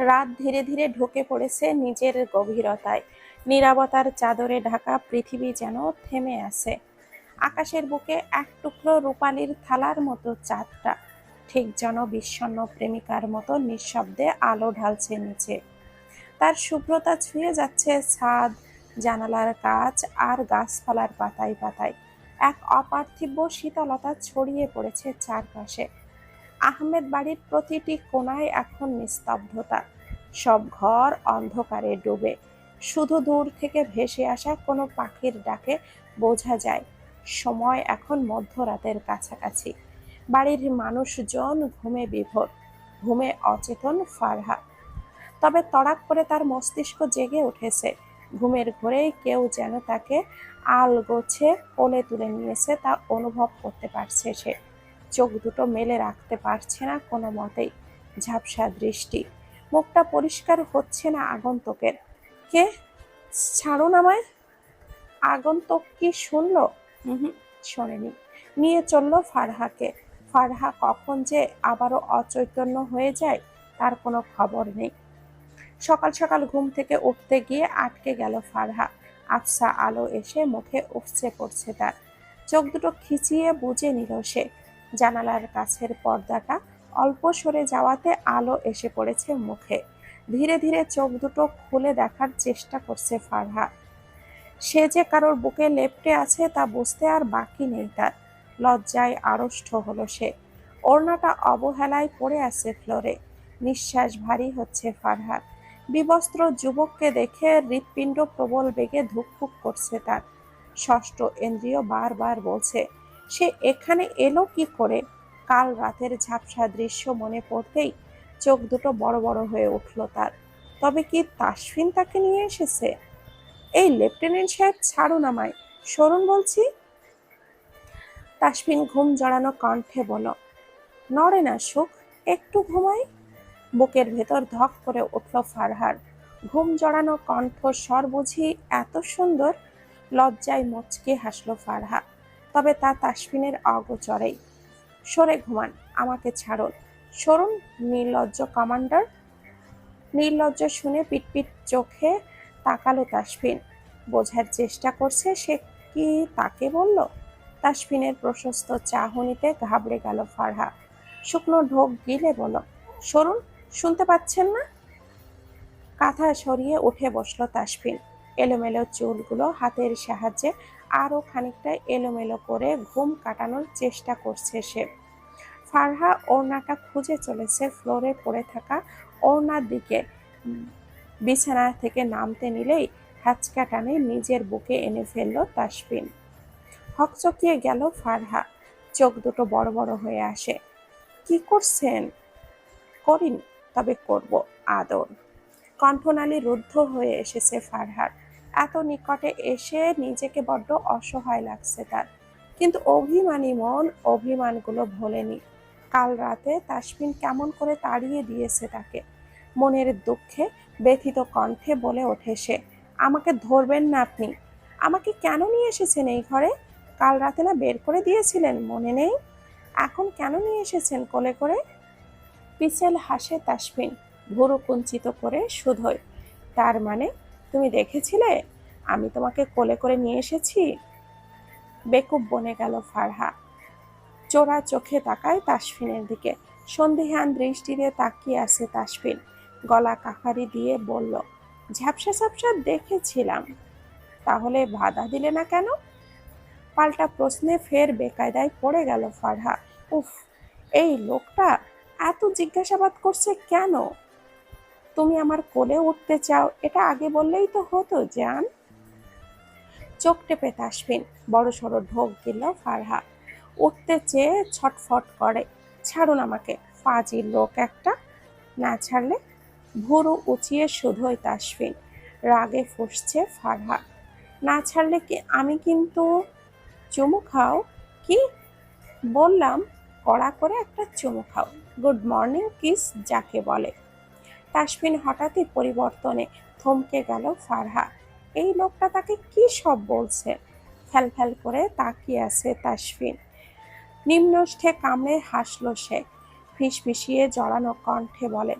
রাত ধীরে ধীরে ঢুকে পড়েছে নিজের গভীরতায়। নীরবতার চাদরে ঢাকা পৃথিবী যেন থেমে আছে। আকাশের বুকে এক টুকরো রূপালির থালার মতো চাঁদটা। ঠিক যেন বিষণ্ণ প্রেমিকার মতো নিঃশব্দে আলো ঢালছে নিচে। তার শুভ্রতা ছুঁয়ে যাচ্ছে ছাদ, জানালার কাচ আর গাছপালার পাতায় পাতায়। এক অপার্থিব শীতলতা ছড়িয়ে পড়েছে চারপাশে। আহমেদ বাড়ির প্রতিটি কোণায় এখন নিস্তব্ধতা। সব ঘর অন্ধকারে ডুবে। শুধু দূর থেকে ভেসে আসা কোনো পাখির ডাকে বোঝা যায়, সময় এখন মধ্যরাতের কাছাকাছি। বাড়ির মানুষজন ঘুমে বিভোর, ঘুমে অচেতন ফারহা। তবে তড়াক করে তার মস্তিষ্ক জেগে উঠেছে। ঘুমের ঘোরেই কেউ যেন তাকে আল গোছে কোলে তুলে নিয়েছে তা অনুভব করতে পারছে সে। চোখ দুটো মেলে রাখতে পারছে না কোনো মতেই। ঝাপসা দৃষ্টি। মুখটা পরিষ্কার হচ্ছে না আগন্তুকের। কে? ছাড়ুন আমায়। আগন্তুক কি শুনল? হুম শোনেনি। নিয়ে চলল ফারহাকে। ফারহা কখন যে আবারও অচৈতন্য হয়ে যায়, তার কোনো খবর নেই। সকাল সকাল ঘুম থেকে উঠতে গিয়ে আটকে গেল ফারহা। আফসা আলো এসে মুখে উপচে পড়ছে তার। চোখ দুটো খিচিয়ে বুঝে নিল সে। জানালার কাছের পর্দাটা অল্প সরে যাওয়াতে আলো এসে পড়েছে মুখে। ধীরে ধীরে চোখ দুটো খুলে দেখার চেষ্টা করছে ফারহা সে যে কারোর বুকে লেপটে আছে তা বুঝতে আর বাকি নেই তার। লজ্জায় আড়ষ্ট হলো সে। ওড়নাটা অবহেলায় পড়ে আছে ফ্লোরে। নিঃশ্বাস ভারী হচ্ছে ফারহার বিবস্ত্র যুবককে দেখে হৃৎপিণ্ড প্রবল বেগে ধুকপুক করছে তার। ষষ্ঠ ইন্দ্রিয় বারবার বলছে সে এখানে এলো কি করে? কাল রাতের ঝাপসা দৃশ্য মনে পড়তেই চোখ দুটো বড় বড় হয়ে উঠল তার। তবে কি তাসফিন তাকে নিয়ে এসেছে? এই লেফটেন্যান্ট সাহেব, ছাড়ুন আমায়। সরুন বলছি। তাসফিন ঘুম জড়ানো কণ্ঠে বলল, নড়ে না সুখ, একটু ঘুমাই। বুকের ভেতর ধক করে উঠল ফারহার। ঘুম জড়ানো কণ্ঠ স্বর বুঝি এত সুন্দর, লজ্জায় মুচকে হাসলো ফারহা। তবে তা তাসফিনের অগোচরেই। সরে ঘুমান, আমাকে ছাড়ুন। সরুন, নির্লজ্জ কমান্ডার। নির্লজ্জ শুনে পিটপিট চোখে তাকালো তাসফিন। বোঝার চেষ্টা করছে সে কি তাকে বলল? তাসফিনের প্রশস্ত চাহনিতে ঘাবড়ে গেল ফারহা। শুকনো ঢোক গিলে বলল, সরুন, শুনতে পাচ্ছেন না? কাঁথা সরিয়ে উঠে বসল তাসফিন। এলোমেলো চুলগুলো হাতের সাহায্যে আরও খানিকটা এলোমেলো করে ঘুম কাটানোর চেষ্টা করছে সে। ফারহা ওড়নাটা খুঁজে চলেছে ফ্লোরে পড়ে থাকা ওড়নার দিকে। বিছানা থেকে নামতে নিলেই হ্যাচকা টানে নিজের বুকে এনে ফেলল তাসফিন। হকচকিয়ে গেল ফারহা। চোখ দুটো বড় বড় হয়ে আসে। কি করছেন? করিন, তবে করব, আদর। কণ্ঠনালী রুদ্ধ হয়ে এসেছে ফারহার। এত নিকটে এসে নিজেকে বড্ড অসহায় লাগছে তার। কিন্তু অভিমানী মন অভিমানগুলো ভোলেনি। কাল রাতে তাসমিন কেমন করে তাড়িয়ে দিয়েছে তাকে। মনের দুঃখে ব্যথিত কণ্ঠে বলে ওঠে সে, আমাকে ধরবেন না আপনি। আমাকে কেন নিয়ে এসেছেন এই ঘরে? কাল রাতে না বের করে দিয়েছিলেন, মনে নেই? এখন কেন নিয়ে এসেছেন কোলে করে? পিছেল হাসে তাসমিন, ভুরু কুঞ্চিত করে শুধোয় তার মানে তুমি দেখেছিলে? আমি তোমাকে কোলে করে নিয়ে এসেছি। বেকুব বনে গেল ফারহা। চোরা চোখে তাকায় তাসফিনের দিকে। সন্দিহান দৃষ্টিতে তাকিয়ে আছে তাসফিন। গলা কাকারি দিয়ে বলল, ঝাপসা ঝাপসা দেখেছিলাম। তাহলে বাধা দিলে না কেন? পাল্টা প্রশ্নে ফের বেকায়দায় পড়ে গেল ফারহা। উফ, এই লোকটা এত জিজ্ঞাসাবাদ করছে কেন? তুমি আমার কোলে উঠতে চাও, এটা আগে বললেই তো হতো, জান। চোখ টেপে তাসফিন, বড় সড়ো ঢোক দিল ফারহা। উঠতে চেয়ে ছটফট করে, ছাড়ুন আমাকে ফাজির লোক একটা। না ছাড়লে ভুরু উঁচিয়ে শুধুই তাসফিন, রাগে ফুসছে ফারহা। না ছাড়লে কি আমি কিন্তু চুমু খাও? কি? বললাম, কড়া করে একটা চুমু খাও। গুড মর্নিং, কিস, যাকে বলে। তাসফিন হঠাৎই পরিবর্তনে থমকে গেল ফারহা। এই লোকটা তাকে কি সব বলছে? ফ্যাল ফ্যাল করে তাকিয়ে আছে তাসফিন নিম্নষ্ঠে কামড়ে হাসল সে। ফিসফিসিয়ে জড়ানো কণ্ঠে বলে,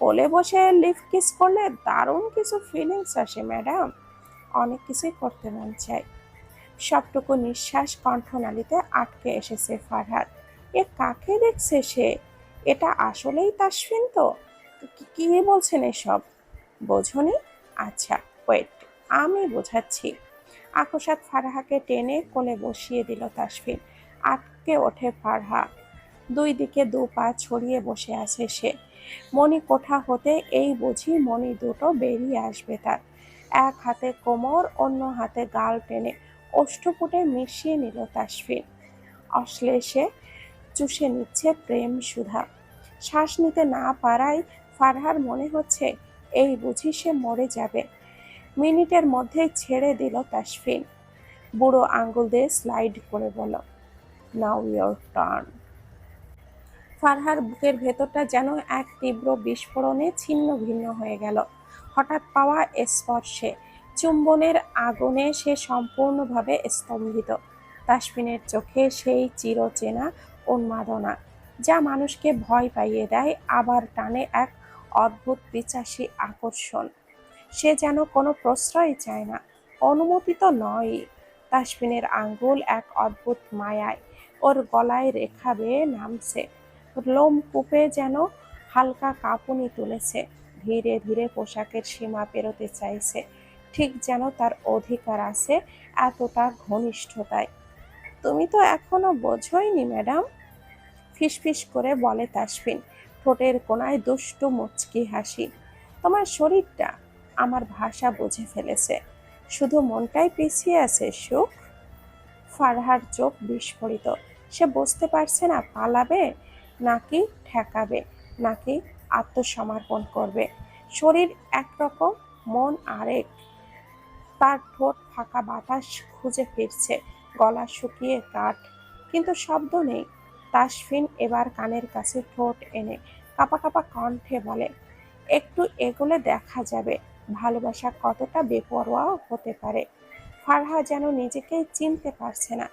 কোলে বসে লিফট কিস করলে দারুণ কিছু ফিলিংস আসে ম্যাডাম অনেক কিছুই করতে মন চায়। সবটুকু নিঃশ্বাস কণ্ঠনালীতে আটকে এসেছে ফারহাদ এ কাকে দেখছে সে? এটা আসলেই তাসফিন তো? কি- বলছেন এসব? বোঝনি? আচ্ছা ওয়েট আমি বোঝাচ্ছি। আকস্মাত ফারহাকে টেনে কোলে বসিয়ে দিল তাসফিন। আটকে ওঠে ফারহা। দুই দিকে দু পা ছড়িয়ে বসে আছে সে। মণি কোঠা হতে এই বুঝি মণি দুটো বেরিয়ে আসবে তার। এক হাতে কোমর, অন্য হাতে গাল টেনে অষ্টপুটে মিশিয়ে নিল তাসফিন। অশ্লেষে চুষে নিচ্ছে প্রেম সুধা। শ্বাস নিতে না পারায় ফারহার মনে হচ্ছে এই বুঝি সে মরে যাবে। মিনিটের মধ্যেই ছেড়ে দিল তাসফিন। বুড়ো আঙ্গুল দিয়ে স্লাইড করে বলল নাও ইয়োর টার্ন ফারহার বুকের ভেতরটা যেন এক তীব্র বিস্ফোরণে ছিন্ন ভিন্ন হয়ে গেল। হঠাৎ পাওয়া স্পর্শে চুম্বনের আগুনে সে সম্পূর্ণভাবে স্তম্ভিত। তাসফিনের চোখে সেই চিরচেনা উন্মাদনা, যা মানুষকে ভয় পাইয়ে দেয়, আবার টানে এক অদ্ভুত পিচাসী আকর্ষণ। সে যেন কোনো প্রশ্রয় চায় না অনুমতি তো নয়। তাসফিনের আঙ্গুল এক অদ্ভুত মায়ায়, ওর গলায় রেখা বেয়ে নামছে। লোম কূপে যেন হালকা কাঁপুনি তুলেছে, ধীরে ধীরে পোশাকের সীমা পেরোতে চাইছে। ঠিক যেন তার অধিকার আছে এতটা ঘনিষ্ঠতায়। তুমি তো এখনও বোঝোইনি, ম্যাডাম? ফিসফিস করে বলে তাসফিন। ঠোঁটের কোনায় দুষ্টু মুচকি হাসি। তোমার শরীরটা আমার ভাষা বুঝে ফেলেছে। শুধু মনটাই পিছিয়ে আছে, সুখ? ফারহার চোখ বিস্ফোরিত। সে বুঝতে পারছে না পালাবে নাকি ঠেকাবে, নাকি আত্মসমর্পণ করবে। শরীর একরকম, মন আরেক। তার ঠোঁট ফাঁকা বাতাস খুঁজে ফিরছে, গলা শুকিয়ে কাঠ। কিন্তু শব্দ নেই। তাসফিন এবার কানের কাছে ঠোঁট এনে কাপা কাপা কণ্ঠে বলে, একটু এগোলে দেখা যাবে। ভালোবাসা কতটা বেপরোয়া হতে পারে। ফারহা যেন নিজেকে চিনতে পারছে না।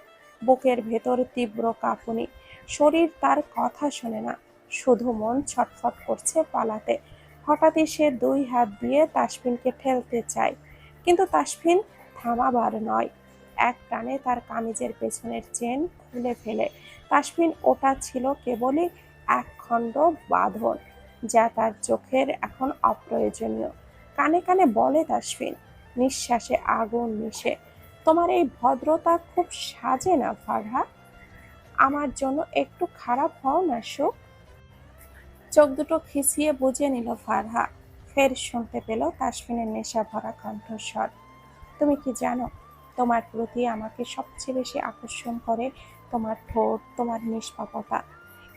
বুকের ভেতর তীব্র কাঁপুনি। শরীর তার কথা শোনে না। শুধু মন ছটফট করছে পালাতে। হঠাৎই সে দুই হাত দিয়ে তাসফিনকে ঠেলতে চায়। কিন্তু তাসফিন থামাবার নয়। এক টানে তার কামিজের পেছনের চেন খুলে ফেলে। তাসফিন ওটা ছিল কেবলই এক খণ্ড বাঁধন, যা তার চোখের এখন অপ্রয়োজনীয়। কানে কানে বলে তাসফিন, নিঃশ্বাসে আগুন মিশে তোমার এই ভদ্রতা খুব সাজে না ফারহা আমার জন্য একটু খারাপ হও না, সুখ? চোখ দুটো খিচিয়ে বুঝে নিল ফারহা। ফের শুনতে পেল তাসফিনের নেশা ভরা কণ্ঠস্বর। তুমি কি জানো, তোমার প্রতি আমাকে সবচেয়ে বেশি আকর্ষণ করে তোমার ঠোঁট, তোমার নিষ্পাপতা,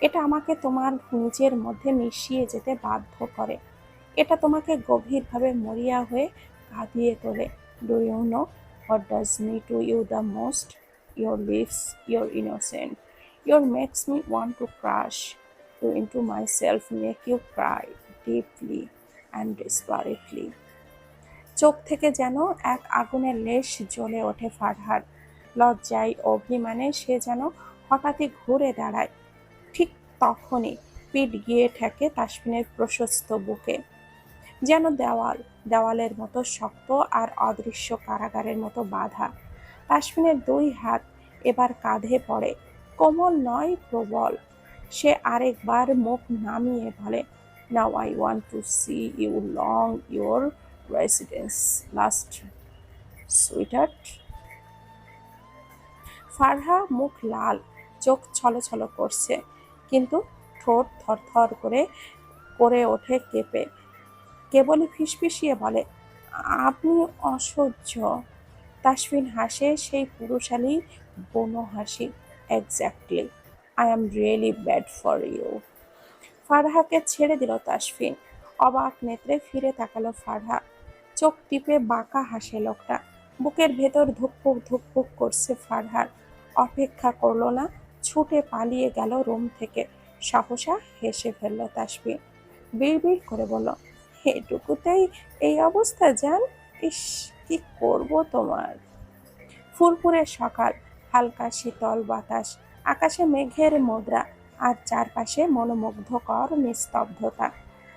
এটা আমাকে তোমার নিজের মধ্যে মিশিয়ে যেতে বাধ্য করে। এটা তোমাকে গভীরভাবে মরিয়া হয়ে কাঁদিয়ে তোলে। Do you know what does me to you the most your lives your innocent your makes me want to crush to into myself make you cry deeply and desperately চোখ থেকে যেন এক আগুনের লেশ জ্বলে ওঠে ফারহার লজ্জায় অভিমানে সে যেন হঠাৎই ঘুরে দাঁড়ায়। ঠিক তখনই পিঠ গিয়ে ঠেকে তাসফিনের প্রশস্ত বুকে। যেন দেওয়াল, দেওয়ালের মতো শক্ত আর অদৃশ্য কারাগারের মতো বাধা। তাসফিনের দুই হাত এবার কাঁধে পড়ে, কোমল নয়, প্রবল। সে আরেকবার মুখ নামিয়ে বলে now I want to see you long your residence last sweetheart Farha মুখ লাল, চোখ ছলছল করছে। কিন্তু ঠোঁট থরথর করে করে ওঠে কেঁপে। কেবলই ফিসফিসিয়ে বলে, আপনি অসহ্য। তাসফিন হাসে সেই পুরুষালী বনো হাসি। Exactly I am really bad for you ফারহাকে ছেড়ে দিল তাসফিন। অবাক নেত্রে ফিরে তাকালো ফারহা। চোখ টিপে বাঁকা হাসে লোকটা। বুকের ভেতর ধুকপুক ধুকপুক করছে ফারহার। অপেক্ষা করল না, ছুটে পালিয়ে গেল রুম থেকে। সাহসা হেসে ফেলল তাসফিন বিড়বিড় করে বলল, এটুকুতেই এই অবস্থা যান ইস, কি করব তোমার? ফুরফুরে সকাল, হালকা শীতল বাতাস, আকাশে মেঘের মুদ্রা আর চারপাশে মনোমুগ্ধকর নিস্তব্ধতা।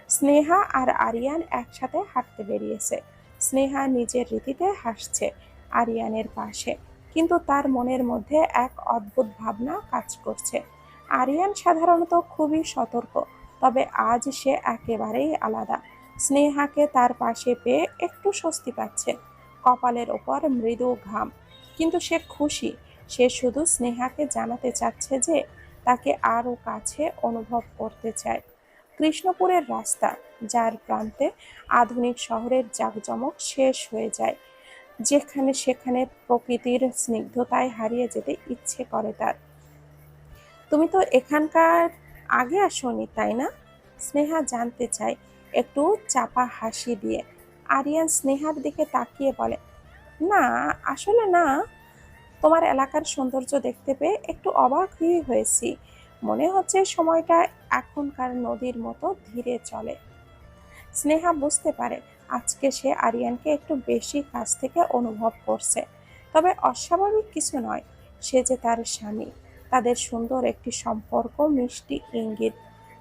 স্নেহা আর আরিয়ান একসাথে হাঁটতে বেরিয়েছে। স্নেহা নিজের রীতিতে হাসছে আরিয়ানের পাশে। কিন্তু তার মনের মধ্যে এক অদ্ভুত ভাবনা কাজ করছে। আরিয়ান সাধারণত খুবই সতর্ক, তবে আজ সে একেবারেই আলাদা। স্নেহাকে তার পাশে পেয়ে একটু স্বস্তি পাচ্ছে। কপালের ওপর মৃদু ঘাম। কিন্তু সে খুশি। সে শুধু স্নেহাকে জানাতে চাচ্ছে যে তাকে আরও কাছে অনুভব করতে চায়। কৃষ্ণপুরের রাস্তা, যার প্রান্তে আধুনিক শহরের জাঁকজমক শেষ হয়ে যায়। যেখানে সেখানে প্রকৃতির স্নিগ্ধতায় হারিয়ে যেতে ইচ্ছে করে তার। তুমি তো এখানকার আগে আসনি, তাই না? স্নেহা জানতে চায়, একটু চাপা হাসি দিয়ে। আরিয়ান স্নেহার দিকে তাকিয়ে বলে, না, আসলে না। তোমার এলাকার সৌন্দর্য দেখতে পেয়ে একটু অবাক হয়ে হয়েছি। মনে হচ্ছে সময়টা এখনকার নদীর মতো ধীরে চলে। স্নেহা বুঝতে পারে আজকে সে আরিয়ানকে একটু বেশি কাছ থেকে অনুভব করছে। তবে অস্বাভাবিক কিছু নয়, সে যে তার স্বামী, তাদের সুন্দর একটি সম্পর্ক, মিষ্টি ইঙ্গিত।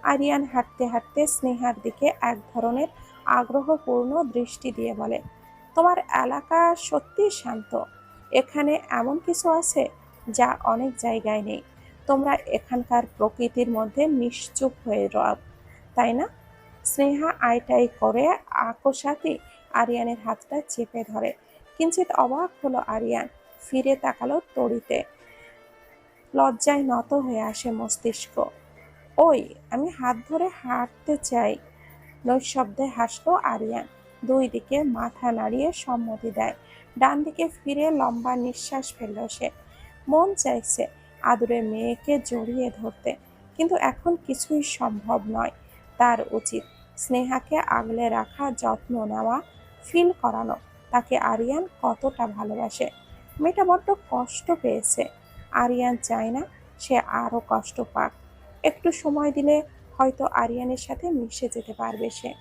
আরিয়ান হাঁটতে হাঁটতে স্নেহার দিকে এক ধরনের আগ্রহপূর্ণ দৃষ্টি দিয়ে বলে, তোমার এলাকা সত্যি শান্ত। এখানে এমন কিছু আছে যা অনেক জায়গায় নেই। তোমরা এখানকার প্রকৃতির মধ্যে নিশ্চুপ হয়ে রব তাই না? স্নেহা আইটাই করে আকসাতে আরিয়ানের হাতটা চেপে ধরে। কিঞ্চিত অবাক হলো আরিয়ান, ফিরে তাকালো তড়িতে। লজ্জায় নত হয়ে আসে মস্তিষ্ক। ওই, আমি হাত ধরে হাঁটতে চাই। নৈশব্দে হাসলো আরিয়ান। দুই দিকে মাথা নাড়িয়ে সম্মতি দেয়। ডান দিকে ফিরে লম্বা নিঃশ্বাস ফেলল সে। মন চাইছে আদুরে মেয়েকে জড়িয়ে ধরতে, কিন্তু এখন কিছুই সম্ভব নয়। তার উচিত স্নেহাকে আগলে রাখা, যত্ন নেওয়া ফিল করানো। তাকে আরিয়ান কতটা ভালোবাসে? মেয়েটা বড্ড কষ্ট পেয়েছে। আরিয়ান চায় না সে আরও কষ্ট পাক। একটু সময় দিলে হয়তো আরিয়ানের সাথে মিশে যেতে পারবে সে।